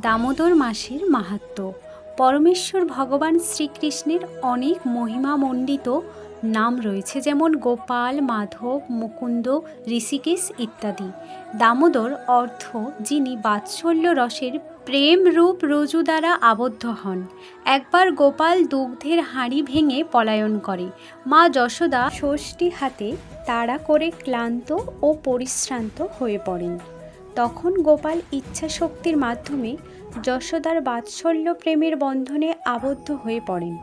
দামোদর মাসের মাহাত্ম্য পরমেশ্বর ভগবান শ্রীকৃষ্ণের অনেক মহিমামণ্ডিত নাম রয়েছে যেমন গোপাল, মাধব, মুকুন্দ, ঋষিকেশ ইত্যাদি। দামোদর অর্থ যিনি বাৎসল্য রসের প্রেম রূপ রজু দ্বারা আবদ্ধ হন। একবার গোপাল দুগ্ধের হাঁড়ি ভেঙে পলায়ন করে। মা যশোদা ষষ্ঠী হাতে তাড়া করে ক্লান্ত ও পরিশ্রান্ত হয়ে পড়েন। তখন গোপাল ইচ্ছা শক্তির মাধ্যমে যশোদার বাৎসল্য প্রেমের বন্ধনে আবদ্ধ হয়ে পড়েন।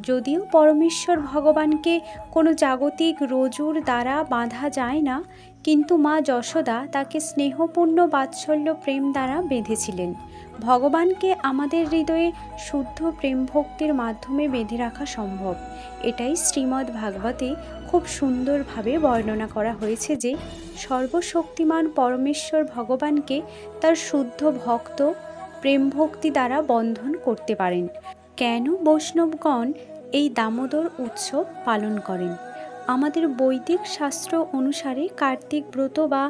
যদিও পরমেশ্বর ভগবানকে কোনো জাগতিক রজুর দ্বারা বাঁধা যায় না কিন্তু মা যশোদা তাকে স্নেহপূর্ণ বাৎসল্য প্রেম দ্বারা বেঁধেছিলেন। ভগবানকে আমাদের হৃদয়ে শুদ্ধ প্রেম ভক্তির মাধ্যমে বেঁধে রাখা সম্ভব। এটাই শ্রীমদ্ ভাগবতে খুব সুন্দরভাবে বর্ণনা করা হয়েছে যে, সর্বশক্তিমান পরমেশ্বর ভগবানকে তার শুদ্ধ ভক্ত প্রেম ভক্তি দ্বারা বন্ধন করতে পারেন। কেন বৈষ্ণবগণ এই দামোদর উৎসব পালন করেন? আমাদের বৈদিক শাস্ত্র অনুসারে কার্তিক ব্রত বা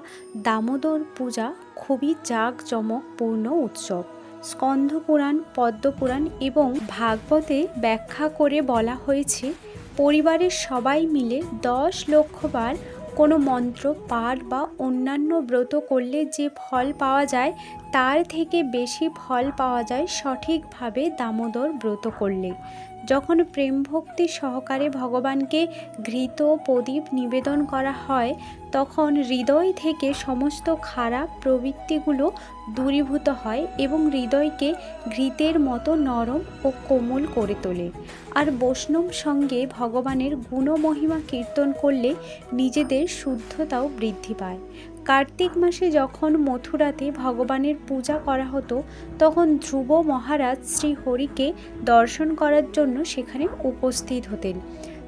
দামোদর পূজা খুবই জাঁকজমকপূর্ণ উৎসব। স্কন্ধ পুরাণ পদ্মপুরাণ এবং ভাগবতে ব্যাখ্যা করে বলা হয়েছে, পরিবারের সবাই মিলে দশ লক্ষবার কোনো মন্ত্র পাঠ বা অন্যান্য ব্রত করলে যে ফল পাওয়া যায়, তার থেকে বেশি ফল পাওয়া যায় সঠিকভাবে দামোদর ব্রত করলে। যখন প্রেম ভক্তি সহকারে ভগবানকে ঘৃত প্রদীপ নিবেদন করা হয়, তখন হৃদয় থেকে সমস্ত খারাপ প্রবৃত্তিগুলো দূরীভূত হয় এবং হৃদয়কে ঘৃতের মতো নরম ও কোমল করে তোলে। আর বৈষ্ণব সঙ্গে ভগবানের গুণমহিমা কীর্তন করলে নিজেদের শুদ্ধতাও বৃদ্ধি পায়। কার্তিক মাসে যখন মথুরাতে ভগবানের পূজা করা হতো, তখন ধ্রুব মহারাজ শ্রী হরিকে দর্শন করার জন্য সেখানে উপস্থিত হতেন।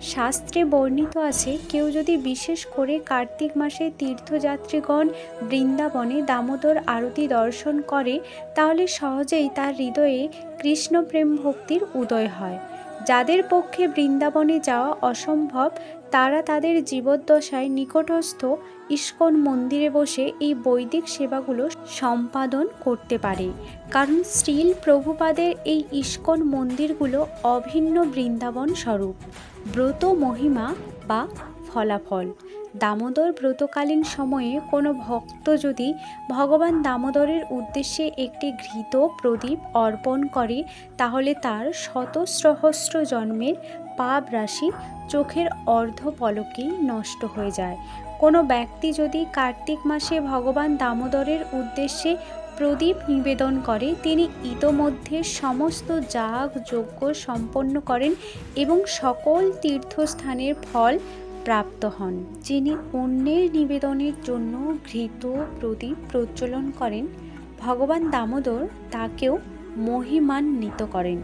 শাস্ত্রে বর্ণিত আছে, কেউ যদি বিশেষ করে কার্তিক মাসে তীর্থযাত্রীগণ বৃন্দাবনে দামোদর আরতি দর্শন করে, তাহলে সহজেই তার হৃদয়ে কৃষ্ণ প্রেম ভক্তির উদয় হয়। যাদের পক্ষে বৃন্দাবনে যাওয়া অসম্ভব তারা তাদের জীবদ্দশায় নিকটস্থ ইস্কন মন্দিরে বসে এই বৈদিক সেবাগুলো সম্পাদন করতে পারে। কারণ শ্রীল প্রভুপাদের এই ইস্কন মন্দিরগুলো অভিন্ন বৃন্দাবন স্বরূপ। ব্রত মহিমা বা ফলাফল। দামোদর ব্রতকালীন সময়ে কোনো ভক্ত যদি ভগবান দামোদরের উদ্দেশ্যে একটি ঘৃত প্রদীপ অর্পণ করে, তাহলে তার শত সহস্র জন্মের পাপ রাশি চোখের অর্ধ পলকেই নষ্ট হয়ে যায়। কোনো ব্যক্তি যদি কার্তিক মাসে ভগবান দামোদরের উদ্দেশ্যে প্রদীপ নিবেদন করে, তিনি ইতোমধ্যে সমস্ত যাগ যজ্ঞ সম্পন্ন করেন এবং সকল তীর্থস্থানের ফল প্রাপ্ত হন, যিনি অন্যের নিবেদনের জন্য ঘৃত প্রদীপ প্রজ্বলন করেন। ভগবান দামোদর তাকেও মহিমান্বিত করেন।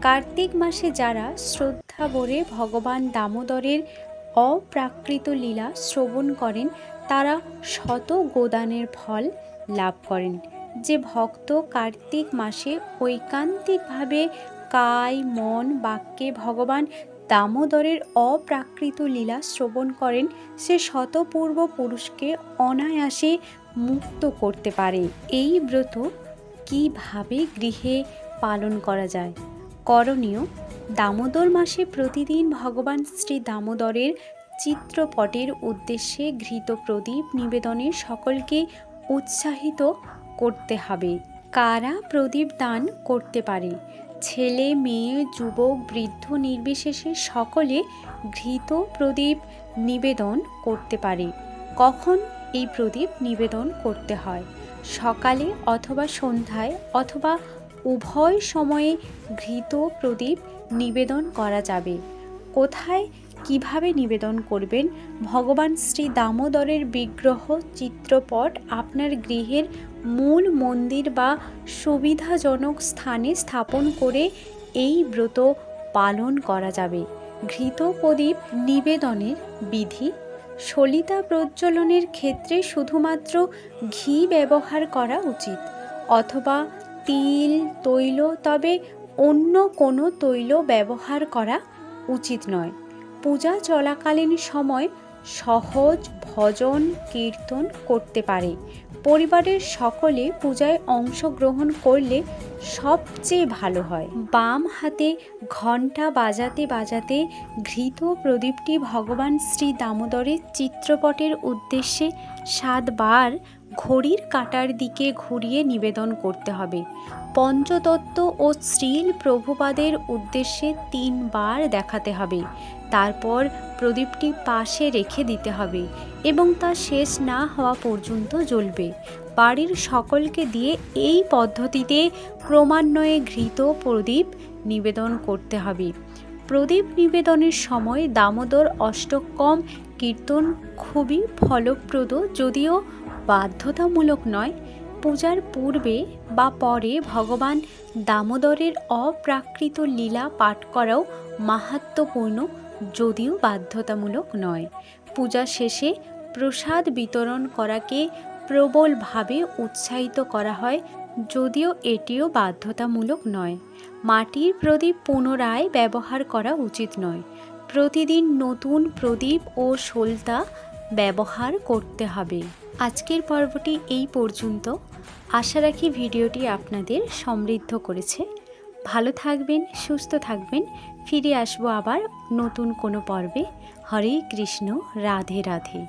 কার্তিক মাসে যারা শ্রদ্ধা ভরে ভগবান দামোদরের অপ্রাকৃত লীলা শ্রবণ করেন, তারা শত গোদানের ফল লাভ করেন। যে ভক্ত কার্তিক মাসে ঐকান্তিকভাবে কায়, মন, বাক্যে ভগবান দামোদরের অপ্রাকৃত লীলা শ্রবণ করেন সে শতপূর্ব পুরুষকে অনায়াসে মুক্ত করতে পারে। এই ব্রত কীভাবে গৃহে পালন করা যায়? করণীয়, দামোদর মাসে প্রতিদিন ভগবান শ্রী দামোদরের চিত্রপটের উদ্দেশ্যে ঘৃত প্রদীপ নিবেদনে সকলকে উৎসাহিত করতে হবে। কারা প্রদীপ দান করতে পারে? ছেলে, মেয়ে, যুবক, বৃদ্ধ, নির্বিশেষে সকলে ঘৃত প্রদীপ নিবেদন করতে পারে। কখন এই প্রদীপ নিবেদন করতে হয়? সকালে অথবা সন্ধ্যায় অথবা উভয় সময়ে ঘৃত প্রদীপ নিবেদন করা যাবে। কোথায় কীভাবে নিবেদন করবেন? ভগবান শ্রী দামোদরের বিগ্রহ চিত্রপট আপনার গৃহের মূল মন্দির বা সুবিধাজনক স্থানে স্থাপন করে এই ব্রত পালন করা যাবে। ঘৃত প্রদীপ নিবেদনের বিধি। সলিতা প্রজ্বলনের ক্ষেত্রে শুধুমাত্র ঘি ব্যবহার করা উচিত। অথবা তিল, তৈল, তবে অন্য কোনো তৈল ব্যবহার করা উচিত নয়। পূজা চলাকালীন সময় সহজ ভজন, কীর্তন করতে পারে। পরিবারের সকলে পূজায় অংশগ্রহণ করলে সবচেয়ে ভালো হয়। বাম হাতে ঘণ্টা বাজাতে বাজাতে ঘৃত প্রদীপটি ভগবান শ্রী দামোদরের চিত্রপটের উদ্দেশ্যে সাতবার ঘড়ির কাঁটার দিকে ঘুরিয়ে নিবেদন করতে হবে। পঞ্চতত্ত্ব ও শ্রীল প্রভুপাদের উদ্দেশ্যে তিনবার দেখাতে হবে। তারপর প্রদীপটি পাশে রেখে দিতে হবে এবং তা শেষ না হওয়া পর্যন্ত জ্বলবে। বাড়ির সকলকে দিয়ে এই পদ্ধতিতে ক্রমান্বয়ে ঘৃত প্রদীপ নিবেদন করতে হবে। প্রদীপ নিবেদনের সময় দামোদর অষ্টকম কীর্তন খুবই ফলপ্রদ, যদিও বাধ্যতামূলক নয়। পূজার পূর্বে বা পরে ভগবান দামোদরের অপ্রাকৃত লীলা পাঠ করাও মাহাত্ম্যপূর্ণ। যদিও বাধ্যতামূলক নয়। পূজা শেষে প্রসাদ বিতরণ করাকে প্রবলভাবে উৎসাহিত করা হয়, যদিও এটিও বাধ্যতামূলক নয়। মাটির প্রদীপ পুনরায় ব্যবহার করা উচিত নয়। প্রতিদিন নতুন প্রদীপ ও সলতা ব্যবহার করতে হবে। আজকের পর্বটি এই পর্যন্ত। আশা রাখি ভিডিওটি আপনাদের সমৃদ্ধ করেছে। ভালো থাকবেন সুস্থ থাকবেন। ফিরে আসব আবার নতুন কোনো পর্বে। হরে কৃষ্ণ রাধে রাধে।